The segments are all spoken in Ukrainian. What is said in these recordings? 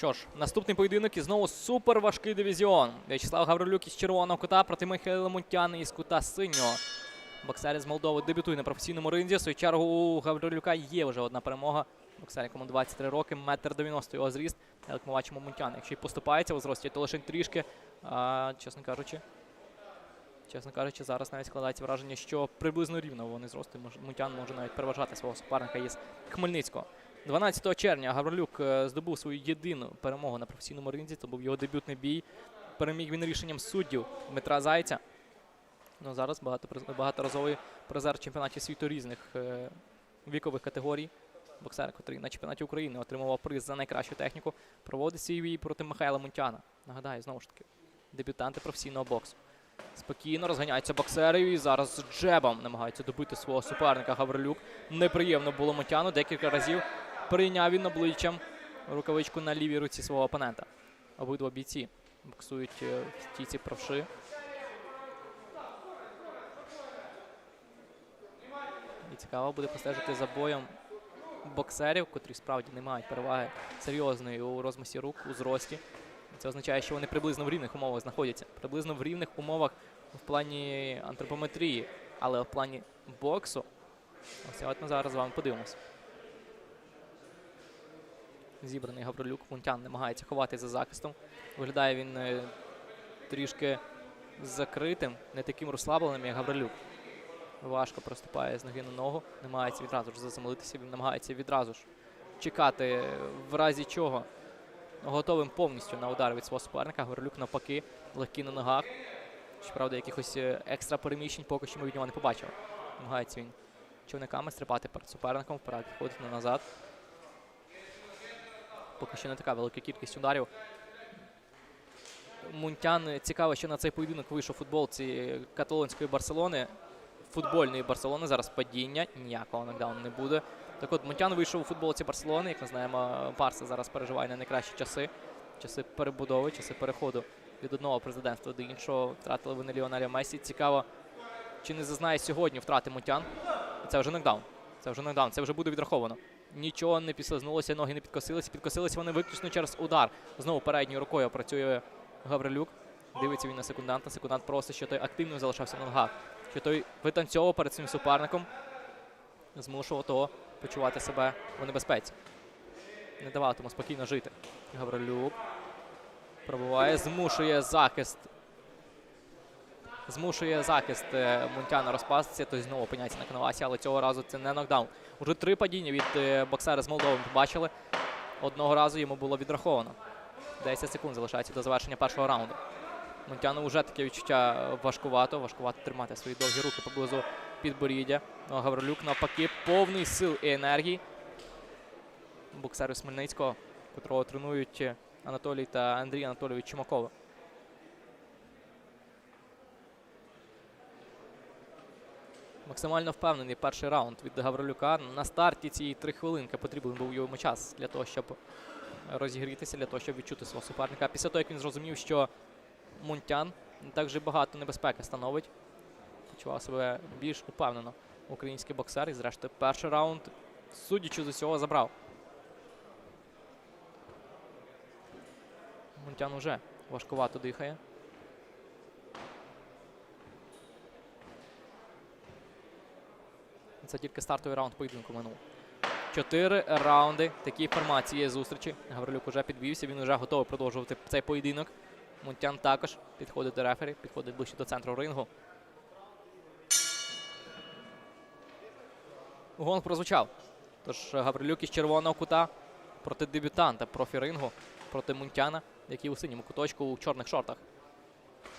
що ж, наступний поєдинок і знову супер важкий дивізіон. В'ячеслав Гаврилюк із червоного кута проти Михайла Мунтяна із кута синього. Боксер з Молдови дебютує на професійному ринзі. В свою чергу у Гаврилюка є вже одна перемога. Боксер, якому 23 роки, метр 90 його зріст. Як ми бачимо, Мунтян, якщо й поступається у зрості, то лише трішки. А, чесно кажучи, чесно кажучи, зараз навіть складається враження, що приблизно рівно вони зрости. Мож- Мунтян може навіть переважати свого суперника із Хмельницького. 12 червня Гаврилюк е, здобув свою єдину перемогу на професійному ринзі. Це був його дебютний бій. Переміг він рішенням суддів Дмитра Зайця. Ну, зараз багато, багаторазовий призер чемпіонатів світу різних е, вікових категорій. Боксер, який на чемпіонаті України отримував приз за найкращу техніку, проводить свій бій проти Михайла Мунтяна. Нагадаю, знову ж таки, дебютанти професійного боксу. Спокійно розганяються боксери і зараз джебом намагаються добити свого суперника Гаврилюк. Неприємно було Мунтяну. Декілька разів прийняв він обличчям рукавичку на лівій руці свого опонента. Обидва бійці боксують е, в стійці правши. І цікаво буде постежити за боєм боксерів, котрі справді не мають переваги серйозної у розмісі рук, у зрості. Це означає, що вони приблизно в рівних умовах знаходяться. Приблизно в рівних умовах в плані антропометрії, але в плані боксу. Ось от ми зараз з вами подивимося. Зібраний Гаврилюк. Мунтян намагається ховати за захистом. Виглядає він е, трішки закритим, не таким розслабленим, як Гаврилюк. Важко проступає з ноги на ногу, намагається відразу ж заземлитися, він намагається відразу ж чекати, в разі чого готовим повністю на удар від свого суперника. Гаврилюк навпаки, легкий на ногах. Щоправда, якихось е, екстра переміщень поки що ми від нього не побачили. Намагається він човниками стрибати перед суперником, вперед відходити назад. Поки що не така велика кількість ударів. Мунтян цікаво, що на цей поєдинок вийшов футболці каталонської Барселони. Футбольної Барселони. Зараз падіння. Ніякого нокдауну не буде. Так от Мунтян вийшов у футболці Барселони. Як ми знаємо, Барса зараз переживає на найкращі часи. Часи перебудови, часи переходу від одного президентства до іншого. Втратили вони Ліонеля Месі. Цікаво, чи не зазнає сьогодні втрати Мунтян. Це вже нокдаун. Це вже нокдаун. Це вже буде відраховано. Нічого не підслизнулося, ноги не підкосилися. Підкосилися вони виключно через удар. Знову передньою рукою працює Гаврилюк. Дивиться він на секунданта. Секундант просить, що той активно залишався на ногах. Що той витанцьовував перед своїм суперником. Змушував того почувати себе у небезпеці. Не давав тому спокійно жити. Гаврилюк пробуває, змушує захист. Змушує захист е, Мунтяна розпастися, той знову опиняється на канвасі, але цього разу це не нокдаун. Уже три падіння від е, боксера з Молдови ми побачили. Одного разу йому було відраховано. 10 секунд залишається до завершення першого раунду. Мунтяну вже таке відчуття важкувато. Важкувато тримати свої довгі руки поблизу підборіддя. Ну, Гаврилюк навпаки повний сил і енергії. Боксери з Хмельницького, котрого тренують Анатолій та Андрій Анатолійович Чумакови. Максимально впевнений перший раунд від Гаврилюка. На старті цієї три хвилинки потрібен був йому час для того, щоб розігрітися, для того, щоб відчути свого суперника. Після того, як він зрозумів, що Мунтян не так вже багато небезпеки становить, почував себе більш упевнено український боксер. І зрештою перший раунд, судячи з усього, забрав. Мунтян уже важкувато дихає. Це тільки стартовий раунд поєдинку минув. Чотири раунди такій формації зустрічі. Гаврилюк уже підвівся, він вже готовий продовжувати цей поєдинок. Мунтян також підходить до рефері, підходить ближче до центру рингу. Гонг прозвучав. Тож Гаврилюк із червоного кута проти дебютанта профі-рингу, проти Мунтяна, який у синьому куточку у чорних шортах.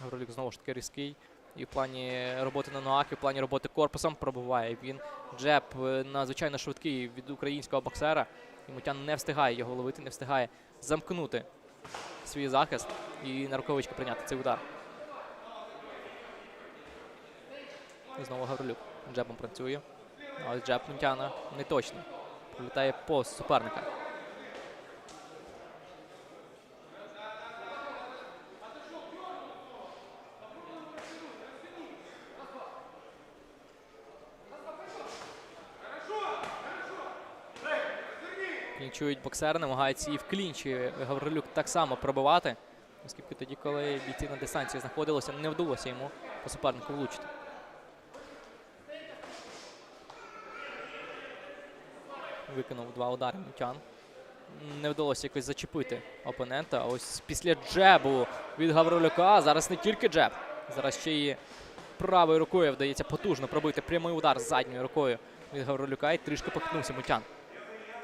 Гаврилюк знову ж таки різкий. І в плані роботи на ногах, і в плані роботи корпусом пробуває він. Джеб е, надзвичайно швидкий від українського боксера. І Мутян не встигає його ловити, не встигає замкнути свій захист і на рукавички прийняти цей удар. І знову Гаврилюк. Джебом працює. Але джеб Мунтяна не точний. Прилітає повз суперника. Клінчують боксери, намагаються і в клінчі Гаврилюк так само пробивати. Оскільки тоді, коли бійці на дистанції знаходилися, не вдалося йому по супернику влучити. Виконав два удари Мутян. Не вдалося якось зачепити опонента. Ось після джебу від Гаврилюка. Зараз не тільки джеб. Зараз ще і правою рукою вдається потужно пробити прямий удар задньою рукою від Гаврилюка і трішки похитнувся Мутян.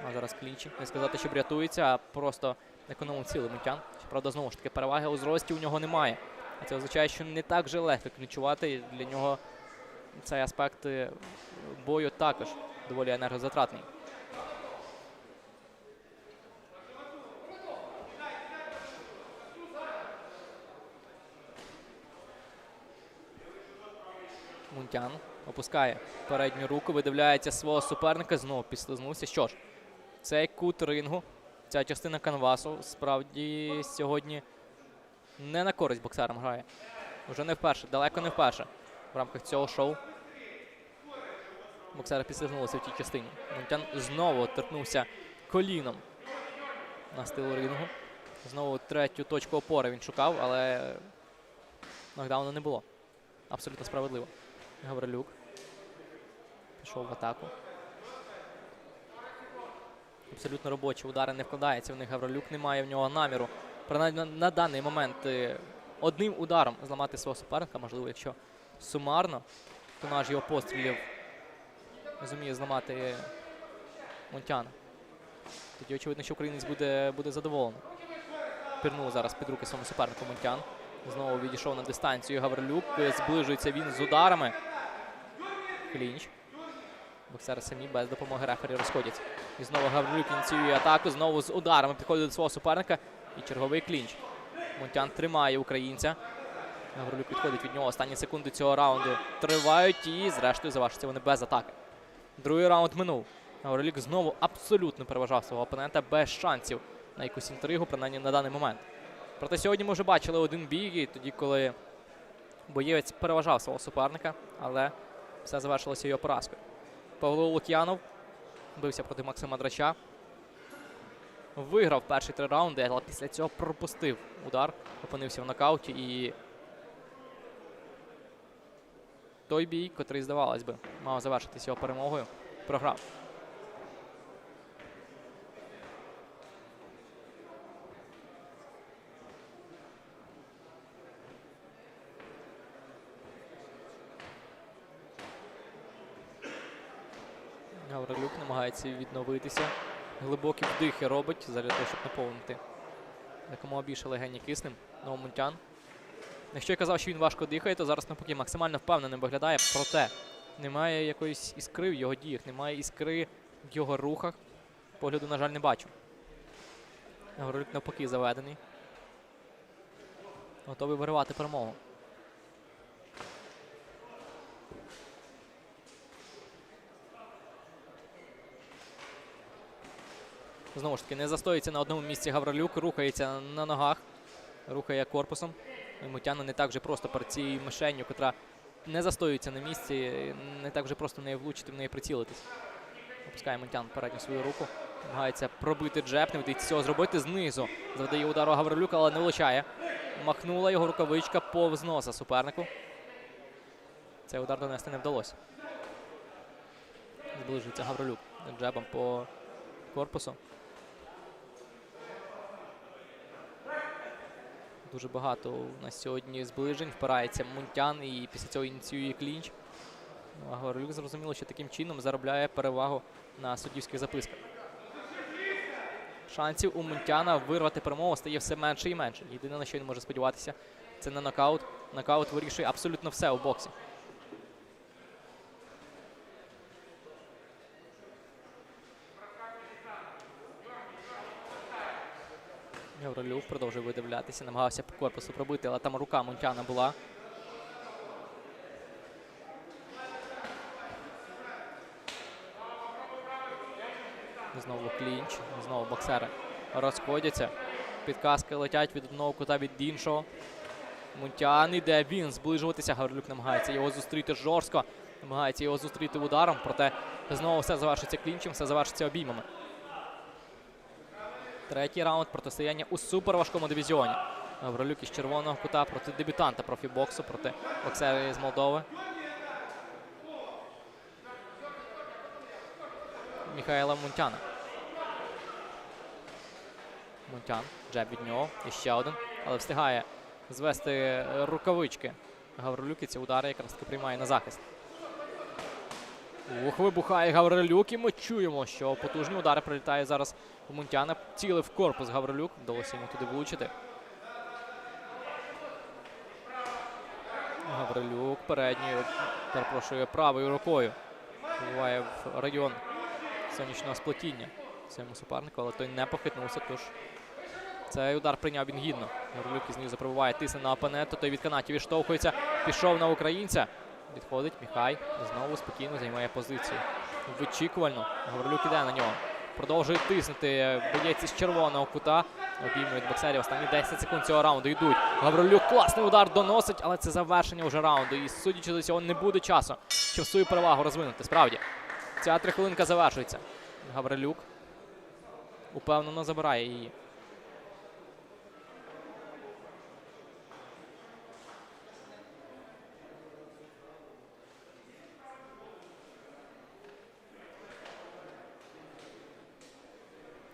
А зараз клінчі. Не сказати, що рятується, а просто економив цілий Мутян. Щоправда, знову ж таки, переваги у зрості у нього немає. А це означає, що не так же легко клінчувати. Для нього цей аспект е, бою також доволі енергозатратний. Мунтян опускає передню руку, видивляється свого суперника, знову підслизнувся. Що ж, цей кут рингу, ця частина канвасу справді сьогодні не на користь боксерам грає. Уже не вперше, далеко не вперше в рамках цього шоу. Боксери підслизнулися в тій частині. Мунтян знову торкнувся коліном на стилу рингу. Знову третю точку опори він шукав, але нокдауну не було. Абсолютно справедливо. Гаврилюк. Пішов в атаку. Абсолютно робочі удари не вкладається в них. Гаврилюк не має в нього наміру. Принаймні на, на даний момент е, одним ударом зламати свого суперника, можливо, якщо сумарно, то наш його пострілів зуміє зламати Монтяна. Тоді очевидно, що українець буде, буде задоволений. Пірнув зараз під руки своєму супернику Монтян. Знову відійшов на дистанцію Гаврилюк. Зближується він з ударами. Клінч. Боксери самі без допомоги рефері розходяться. І знову Гаврилюк ініціює атаку. Знову з ударами підходить до свого суперника. І черговий клінч. Монтян тримає українця. Гаврилюк відходить від нього. Останні секунди цього раунду тривають і, зрештою, завершаться вони без атаки. Другий раунд минув. Гаврилюк знову абсолютно переважав свого опонента без шансів на якусь інтригу, принаймні на даний момент. Проте сьогодні ми вже бачили один бій, тоді, коли боєвець переважав свого суперника, але все завершилося його поразкою. Павло Лук'янов бився проти Максима Драча. Виграв перші три раунди, але після цього пропустив удар, опинився в нокауті і той бій, котрий, здавалось би, мав завершитися його перемогою, програв. Гаврилюк намагається відновитися. Глибокі вдихи робить для того, щоб наповнити якомога більше легені киснем. Новомунтян. Якщо я казав, що він важко дихає, то зараз навпаки максимально впевненим виглядає. Проте немає якоїсь іскри в його діях, немає іскри в його рухах. Погляду, на жаль, не бачу. Гаврилюк навпаки заведений. Готовий виривати перемогу. Знову ж таки, не застоїться на одному місці Гаврилюк, рухається на ногах, рухає корпусом. Мутяна не так же просто перед цією мишенью, котра не застоюється на місці, не так же просто в неї влучити, в неї прицілитись. Опускає Мутян передню свою руку. Намагається пробити джеб, не вдається цього зробити знизу. Завдає удару Гаврилюка, але не влучає. Махнула його рукавичка повз носа супернику. Цей удар донести не вдалося. Зближується Гаврилюк джебом по корпусу. Дуже багато у нас сьогодні зближень. Впирається Мунтян і після цього ініціює клінч. Ну, а Горлюк зрозуміло, що таким чином заробляє перевагу на суддівських записках. Шансів у Мунтяна вирвати перемогу стає все менше і менше. Єдине, на що він може сподіватися, це на нокаут. Нокаут вирішує абсолютно все у боксі. Гаврилюк продовжує видивлятися, намагався по корпусу пробити, але там рука Мунтяна була. Знову клінч, знову боксери розходяться. Підказки летять від одного кута від іншого. Мунтян іде він зближуватися. Гаврилюк намагається його зустріти жорстко. Намагається його зустріти ударом, проте знову все завершиться клінчем, все завершиться обіймами. Третій раунд протистояння у суперважкому дивізіоні. Гаврилюк із червоного кута проти дебютанта профібоксу, проти боксера з Молдови. Михайла Мунтяна. Мунтян. Джеб від нього. І ще один. Але встигає звести рукавички. Гаврилюк і ці удари якраз таки приймає на захист. Ух, вибухає Гаврилюк, і ми чуємо, що потужні удари прилітають зараз у Мунтяна. Цілив корпус Гаврилюк. Вдалося йому туди влучити. Гаврилюк передньою, перепрошую, правою рукою. Буває в район сонячного сплетіння своєму супернику, але той не похитнувся, тож цей удар прийняв він гідно. Гаврилюк із знизу пробиває, тисне на опонента, той від канатів відштовхується, пішов на українця. Відходить Міхай, знову спокійно займає позицію. Вичікувально. Гаврилюк іде на нього. Продовжує тиснути. Боєць із червоного кута. Обіймують боксерів. Останні 10 секунд цього раунду йдуть. Гаврилюк класний удар доносить, але це завершення вже раунду. І судячи до цього, не буде часу, щоб свою перевагу розвинути. Справді, ця трихвилинка завершується. Гаврилюк упевнено забирає її.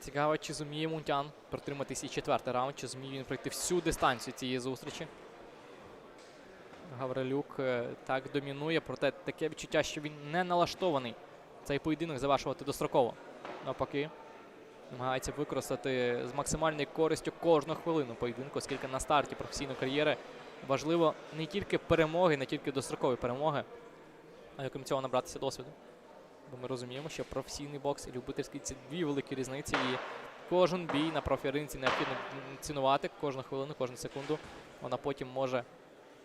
Цікаво, чи зуміє Мунтян протриматись і четвертий раунд, чи зуміє він пройти всю дистанцію цієї зустрічі. Гаврилюк е, так домінує, проте таке відчуття, що він не налаштований цей поєдинок завершувати достроково. Навпаки, намагається використати з максимальною користю кожну хвилину поєдинку, оскільки на старті професійної кар'єри важливо не тільки перемоги, не тільки дострокові перемоги, а й окрім цього набратися досвіду. Бо ми розуміємо, що професійний бокс і любительський це дві великі різниці. І кожен бій на профіринці необхідно цінувати кожну хвилину, кожну секунду. Вона потім може,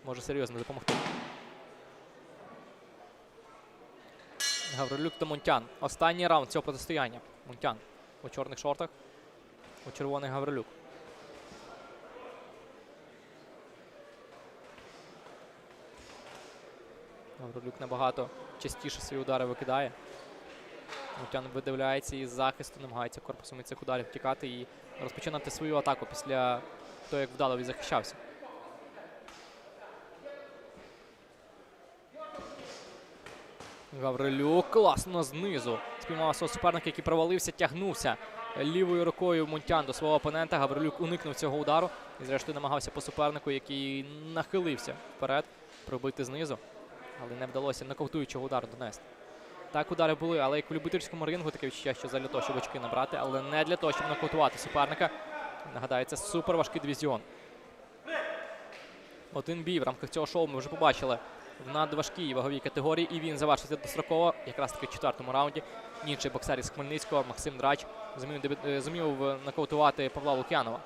може серйозно допомогти. Гаврилюк та Мунтян. Останній раунд цього протистояння. Мунтян у чорних шортах, у червоних Гаврилюк. Гаврилюк набагато частіше свої удари викидає. Мутян видивляється із захисту, намагається корпусом від цих ударів втікати і розпочинати свою атаку після того, як вдало захищався. Гаврилюк класно знизу. Спіймав свого суперника, який провалився, тягнувся лівою рукою Мунтян до свого опонента. Гаврилюк уникнув цього удару і, зрештою, намагався по супернику, який нахилився вперед, пробити знизу, але не вдалося нокаутуючого удару донести. Так, удари були, але як у любительському рингу таке відчуття, що для того, щоб очки набрати, але не для того, щоб нокаутувати суперника. Нагадаю, це супер важкий дивізіон. Один бій в рамках цього шоу ми вже побачили в надважкій ваговій категорії, і він завершився достроково, якраз таки в четвертому раунді. Інший боксер із Хмельницького Максим Драч зумів, дебю- е, зумів е, нокаутувати Павла Лук'янова.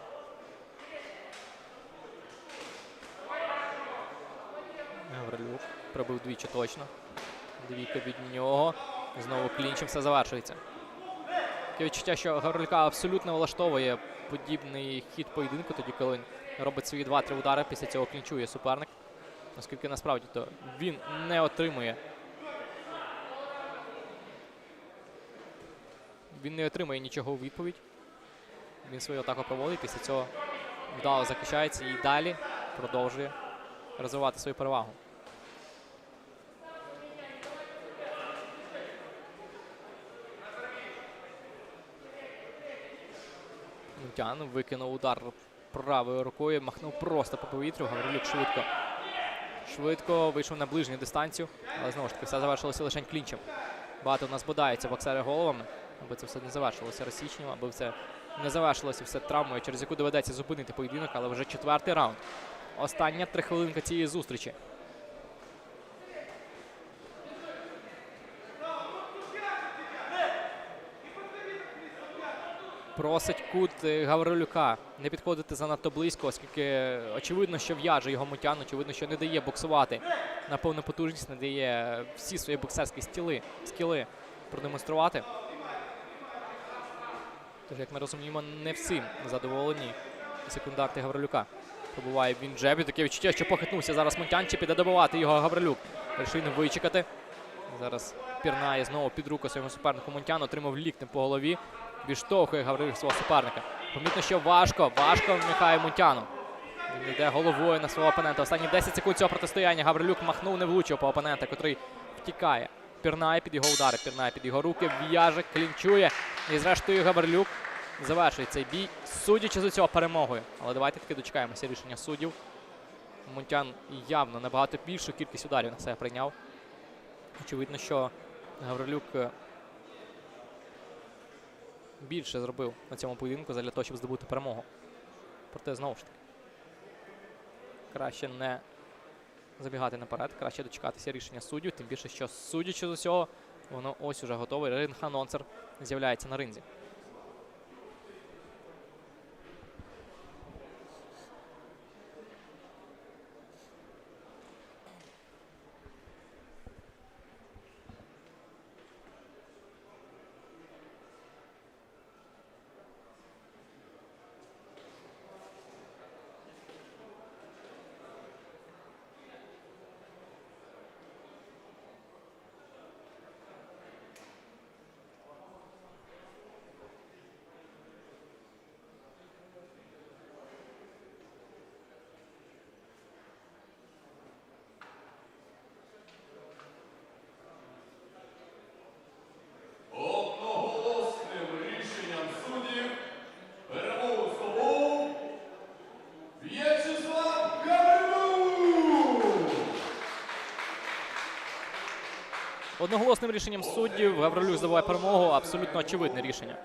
Гаврилюк пробив двічі точно. Двійка від нього. Знову клінчем все завершується. Таке відчуття, що Гаврилюка абсолютно влаштовує подібний хід поєдинку, тоді коли робить свої 2-3 удари, після цього клінчує суперник. Оскільки насправді то він не отримує. Він не отримує нічого у відповідь. Він свою атаку проводить, після цього вдало захищається і далі продовжує розвивати свою перевагу. Мутян викинув удар правою рукою, махнув просто по повітрю. Гаврилюк швидко. Швидко вийшов на ближню дистанцію, але знову ж таки все завершилося лише клінчем. Багато в нас бодаються боксери головами, аби це все не завершилося розсічнім, аби це не завершилося все травмою, через яку доведеться зупинити поєдинок, але вже четвертий раунд. Остання три хвилинка цієї зустрічі. Просить кут е, Гаврилюка не підходити занадто близько, оскільки очевидно, що в'яже його мутян, очевидно, що не дає боксувати на повну потужність, не дає всі свої боксерські стіли, скіли продемонструвати. Тож, як ми розуміємо, не всім задоволені секунданти Гаврилюка. Пробуває він джебі. Таке відчуття, що похитнувся зараз Мунтян, чи піде добивати його Гаврилюк. Вирішив не вичекати. Зараз пірнає знову під руку своєму супернику Мунтян, отримав ліктем по голові. Відштовхує Гаврилюк свого суперника. Помітно, що важко, важко Михайло Мунтяну. Він йде головою на свого опонента. Останні 10 секунд цього протистояння. Гаврилюк махнув, не влучив по опонента, котрий втікає. Пірнає під його удари, пірнає під його руки, в'яже, клінчує. І зрештою Гаврилюк завершує цей бій, судячи з цього перемогою. Але давайте таки дочекаємося рішення суддів. Мунтян явно набагато більшу кількість ударів на себе прийняв. Очевидно, що Гаврилюк е, більше зробив на цьому поєдинку для того, щоб здобути перемогу. Проте знову ж таки. Краще не забігати наперед, краще дочекатися рішення суддів, тим більше, що судячи з усього, воно ось уже готове. Ринг-анонсер з'являється на ринзі. Одноголосним рішенням суддів перемогу здобув В'ячеслав Гаврилюк! Одноголосним рішенням суддів Гаврилюк здобуває перемогу. Абсолютно очевидне рішення.